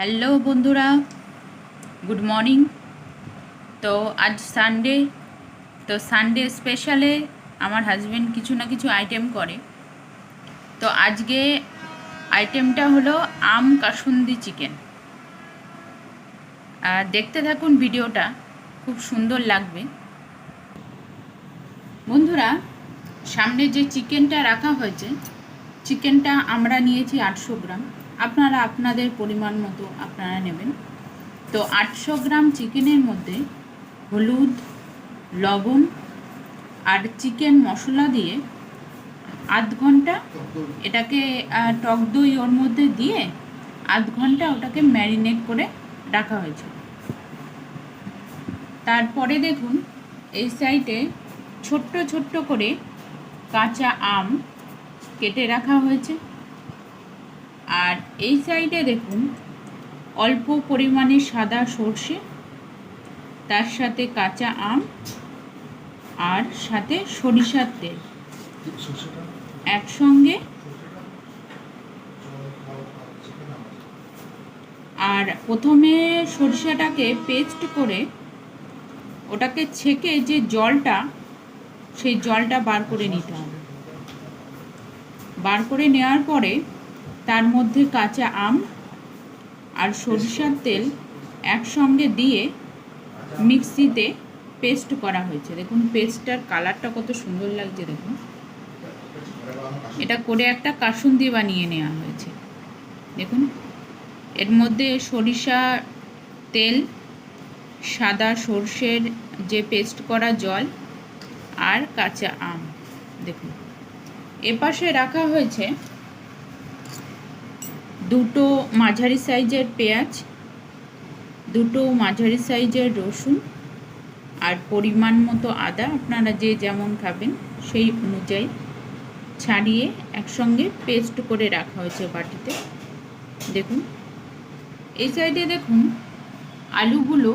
Hello বন্ধুরা, good morning. তো আজ সানডে তো সানডে স্পেশালে আমার হাজব্যান্ড কিছু না কিছু আইটেম করে। তো আজকে আইটেমটা হলো আম কাসুন্দি চিকেন। আর দেখতে থাকুন ভিডিওটা, খুব সুন্দর লাগবে। বন্ধুরা, সামনে যে চিকেনটা রাখা হয়েছে, চিকেনটা আমরা নিয়েছি আটশো গ্রাম। আপনারা আপনাদের পরিমাণ মতো আপনারা নেবেন। তো আটশো গ্রাম চিকেনের মধ্যে হলুদ, লবণ আর চিকেন মশলা দিয়ে আধ ঘণ্টা এটাকে টক দই ওর মধ্যে দিয়ে আধ ঘণ্টা ওটাকে ম্যারিনেট করে রাখা হয়েছে। তারপরে দেখুন, এই সাইডে ছোট্ট ছোট্ট করে কাঁচা আম কেটে রাখা হয়েছে। আর এই সাইডে দেখুন, অল্প পরিমাণে সাদা সর্ষে, তার সাথে কাঁচা আম আর সাথে সরিষার তেল। একসঙ্গে আর প্রথমে সরিষাটাকে পেস্ট করে ওটাকে ছেঁকে যে জলটা, সেই জলটা বার করে নিতে হবে। বার করে নেওয়ার পরে তার মধ্যে কাঁচা আম আর সরিষার তেল একসঙ্গে দিয়ে মিক্সিতে পেস্ট করা হয়েছে। দেখুন পেস্টটার কালারটা কত সুন্দর লাগছে দেখুন। এটা করে একটা কাসুন্দি বানিয়ে নেওয়া হয়েছে। দেখুন এর মধ্যে সরিষা তেল সাদা সর্ষের যে পেস্ট করা জল আর কাঁচা আম। দেখুন এপাশে রাখা হয়েছে দুটো মাঝারি সাইজের পেঁয়াজ, দুটো মাঝারি সাইজের রসুন আর পরিমাণ মতো আদা আপনারা যে যেমন খাবেন সেই অনুযায়ী ছাড়িয়ে একসঙ্গে পেস্ট করে রাখা হয়েছে বাটিতে। দেখুন, এই সাইডে দেখুন, আলুগুলো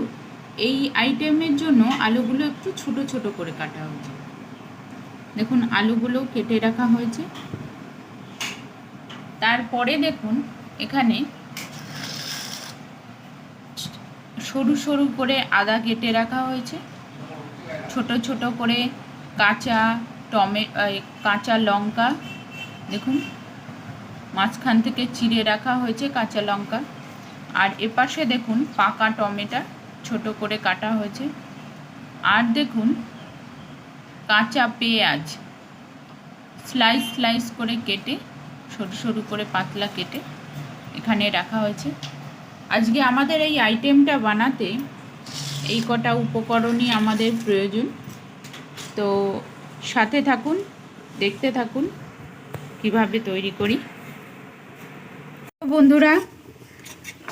এই আইটেমের জন্য আলুগুলো একটু ছোট ছোট করে কাটা হয়েছে। দেখুন, আলুগুলো কেটে রাখা হয়েছে। তারপরে দেখুন এখানে সরু সরু করে আদা কেটে রাখা হয়েছে। ছোট ছোট করে কাঁচা টমে কাঁচা লঙ্কা, দেখুন, মাঝখান থেকে চিড়ে রাখা হয়েছে কাঁচা লঙ্কা। আর এপাশে দেখুন, পাকা টমেটো ছোট করে কাটা হয়েছে। আর দেখুন, কাঁচা পেঁয়াজ, স্লাইস স্লাইস করে কেটে, সরু সরু করে পাতলা কেটে এখানে রাখা হয়েছে। আজকে আমাদের এই আইটেমটা বানাতে এই কটা উপকরণই আমাদের প্রয়োজন। তো সাথে থাকুন, দেখতে থাকুন, কীভাবে তৈরি করি। বন্ধুরা,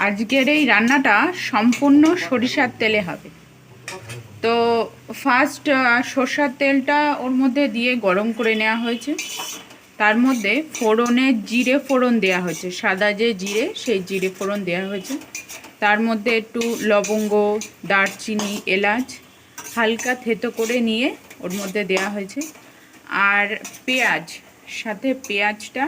আজকের এই রান্নাটা সম্পূর্ণ সরিষার তেলে হবে। তো ফার্স্ট সর্ষার তেলটা ওর মধ্যে দিয়ে গরম করে নেওয়া হয়েছে। তার মধ্যে ফোড়নে জিরে ফোড়ন দেওয়া হয়েছে। সাদা যে জিরে, সেই জিরে ফোড়ন দেওয়া হয়েছে। তার মধ্যে একটু লবঙ্গ, দারচিনি, এলাচ হালকা থেতো করে নিয়ে ওর মধ্যে দেওয়া হয়েছে। আর পেঁয়াজ, সাথে পেঁয়াজটা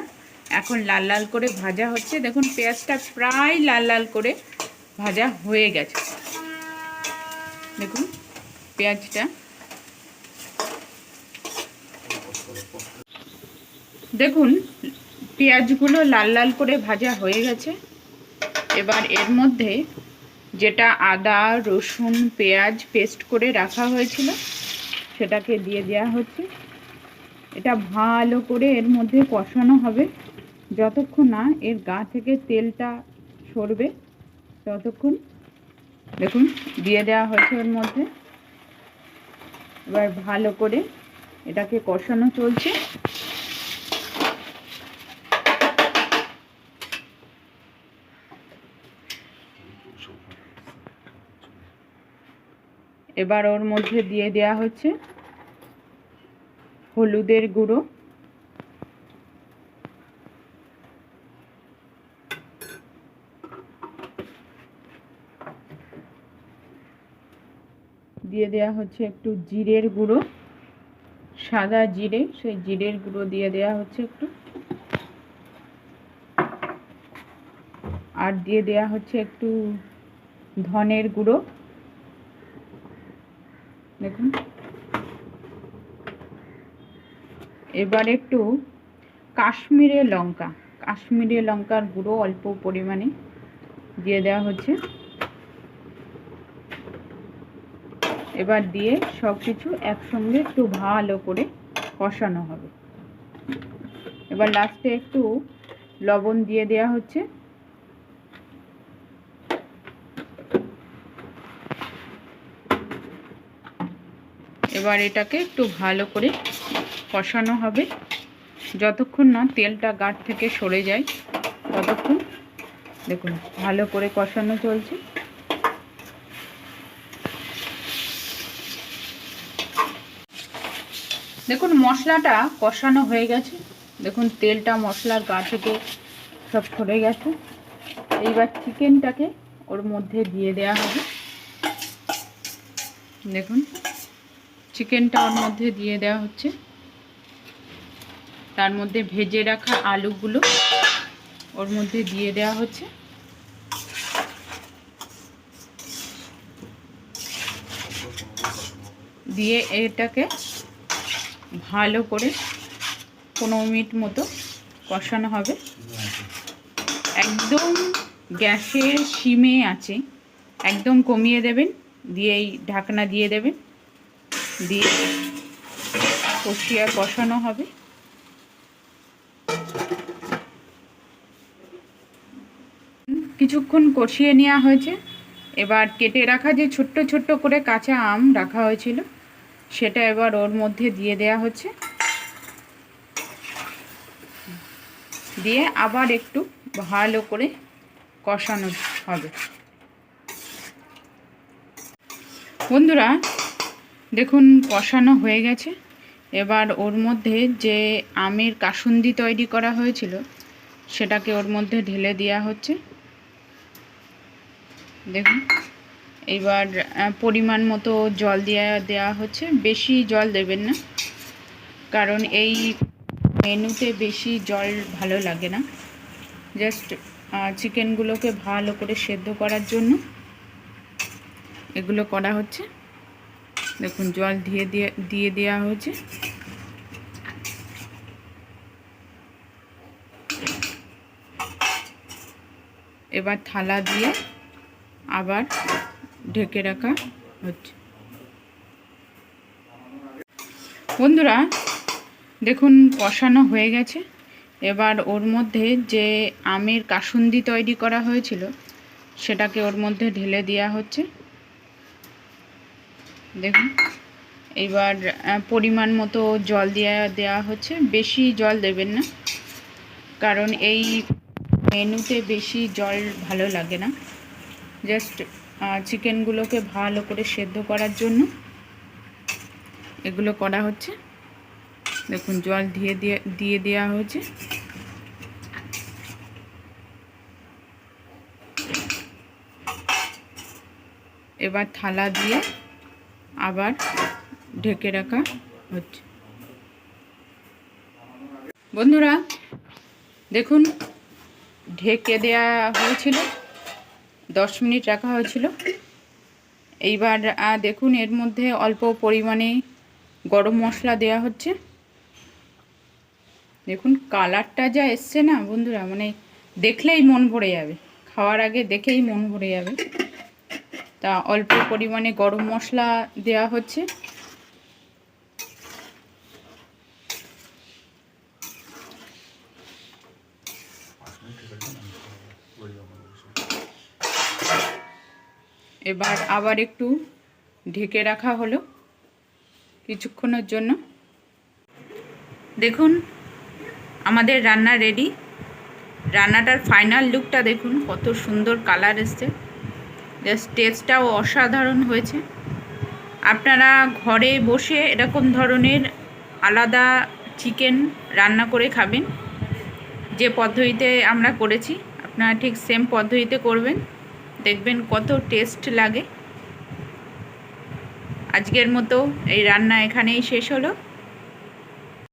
এখন লাল লাল করে ভাজা হচ্ছে। দেখুন, পেঁয়াজটা প্রায় লাল লাল করে ভাজা হয়ে গেছে। দেখুন, পেঁয়াজটা দেখুন, পেঁয়াজগুলো লাল লাল করে ভাজা হয়ে গেছে। এবার এর মধ্যে যেটা আদা, রসুন, পেঁয়াজ পেস্ট করে রাখা হয়েছিল, সেটাকে দিয়ে দেওয়া হচ্ছে। এটা ভালো করে এর মধ্যে কষানো হবে। যতক্ষণ না এর গা থেকে তেলটা সরবে, ততক্ষণ দেখুন, দিয়ে দেওয়া হয়েছে এর মধ্যে। এবার ভালো করে এটাকে কষানো চলছে। এবার ওর মধ্যে দিয়ে দেওয়া হচ্ছে হলুদের গুঁড়ো। দিয়ে দেয়া হচ্ছে একটু জিরের গুঁড়ো, সাদা জিরে, সেই জিরের গুঁড়ো দিয়ে দেওয়া হচ্ছে একটু। আর দিয়ে দেয়া হচ্ছে একটু ধনের গুঁড়ো। দেখুন। এবার একটু কাশ্মীরে লঙ্কা। কাশ্মীরি লঙ্কার গুঁড়ো অল্প পরিমাণে দিয়ে দেওয়া হচ্ছে। এবার দিয়ে সব কিছু একসঙ্গে একটু ভালো করে কষানো হবে। এবার লাস্টে একটু লবণ দিয়ে দেওয়া হচ্ছে। এবার এটাকে একটু ভালো করে কষানো হবে। যতক্ষণ না তেলটা গাঢ় থেকে সরে যায়, ততক্ষণ দেখুন ভালো করে কষানো চলছে। দেখুন মশলাটা কষানো হয়ে গেছে। দেখুন তেলটা মশলার গা থেকে সব সরে গেছে। এইবার চিকেনটাকে ওর মধ্যে দিয়ে দেয়া হবে। দেখুন। চিকেনটা ওর মধ্যে দিয়ে দেওয়া হচ্ছে। তার মধ্যে ভেজে রাখা আলুগুলো ওর মধ্যে দিয়ে দেওয়া হচ্ছে। দিয়ে এটাকে ভালো করে পনেরো মিনিট মতো কষানো হবে। একদম গ্যাসের সিমে আছে। একদম কমিয়ে দেবেন। দিয়ে এই ঢাকনা দিয়ে দেবেন। দিয়ে কষিয়ে কষানো হবে। কিছুক্ষণ কষিয়ে নেওয়া হয়েছে। এবার কেটে রাখা যে ছোট্ট ছোট্ট করে কাঁচা আম রাখা হয়েছিল, সেটা এবার ওর মধ্যে দিয়ে দেয়া হচ্ছে। দিয়ে আবার একটু ভালো করে কষানো হবে। বন্ধুরা দেখুন, কষানো হয়ে গেছে। এবার ওর মধ্যে যে আমের কাসুন্দি তৈরি করা হয়েছিল, সেটাকে ওর মধ্যে ঢেলে দেওয়া হচ্ছে। দেখুন এবার পরিমাণ মতো জল দেওয়া দেওয়া হচ্ছে। বেশি জল দেবেন না, কারণ এই মেনুতে বেশি জল ভালো লাগে না। জাস্ট চিকেনগুলোকে ভালো করে সেদ্ধ করার জন্য এগুলো করা হচ্ছে। দেখুন, জল দিয়ে দিয়ে দেওয়া হয়েছে। এবার থালা দিয়ে আবার ঢেকে রাখা হচ্ছে। বন্ধুরা, দেখুন, কষানো হয়ে গেছে। এবার ওর মধ্যে যে আমের কাসুন্দি তৈরি করা হয়েছিল, সেটাকে ওর মধ্যে ঢেলে দেওয়া হচ্ছে। দেখুন। এবার পরিমাণ মতো জল দেওয়া দেওয়া হচ্ছে। বেশি জল দেবেন না, কারণ এই মেনুতে বেশি জল ভালো লাগে না। জাস্ট চিকেনগুলোকে ভালো করে সেদ্ধ করার জন্য এগুলো করা হচ্ছে। দেখুন, জল দিয়ে দিয়ে দিয়ে দেওয়া হয়েছে। এবার থালা দিয়ে আবার ঢেকে রাখা হচ্ছে। বন্ধুরা, দেখুন, ঢেকে দেয়া হয়েছিল, দশ মিনিট রাখা হয়েছিল। এইবার দেখুন, এর মধ্যে অল্প পরিমাণে গরম মশলা দেয়া হচ্ছে। দেখুন, কালারটা যা এসছে না, বন্ধুরা মানে দেখলেই মন ভরে যাবে। খাওয়ার আগে দেখেই মন ভরে যাবে। তা অল্প পরিমাণে গরম মশলা দেয়া হচ্ছে। এবার আবার একটু ঢেকে রাখা হলো কিছুক্ষণের জন্য। দেখুন, আমাদের রান্না রেডি রান্নাটার ফাইনাল লুকটা দেখুন, কত সুন্দর কালার এসছে। জাস্ট টেস্টটাও অসাধারণ হয়েছে। আপনারা ঘরে বসে এরকম ধরনের আলাদা চিকেন রান্না করে খাবেন, যে পদ্ধতিতে আমরা করেছি। আপনারা ঠিক সেম পদ্ধতিতে করবেন। দেখবেন কত টেস্ট লাগে। আজকের মতো এই রান্না এখানেই শেষ হলো।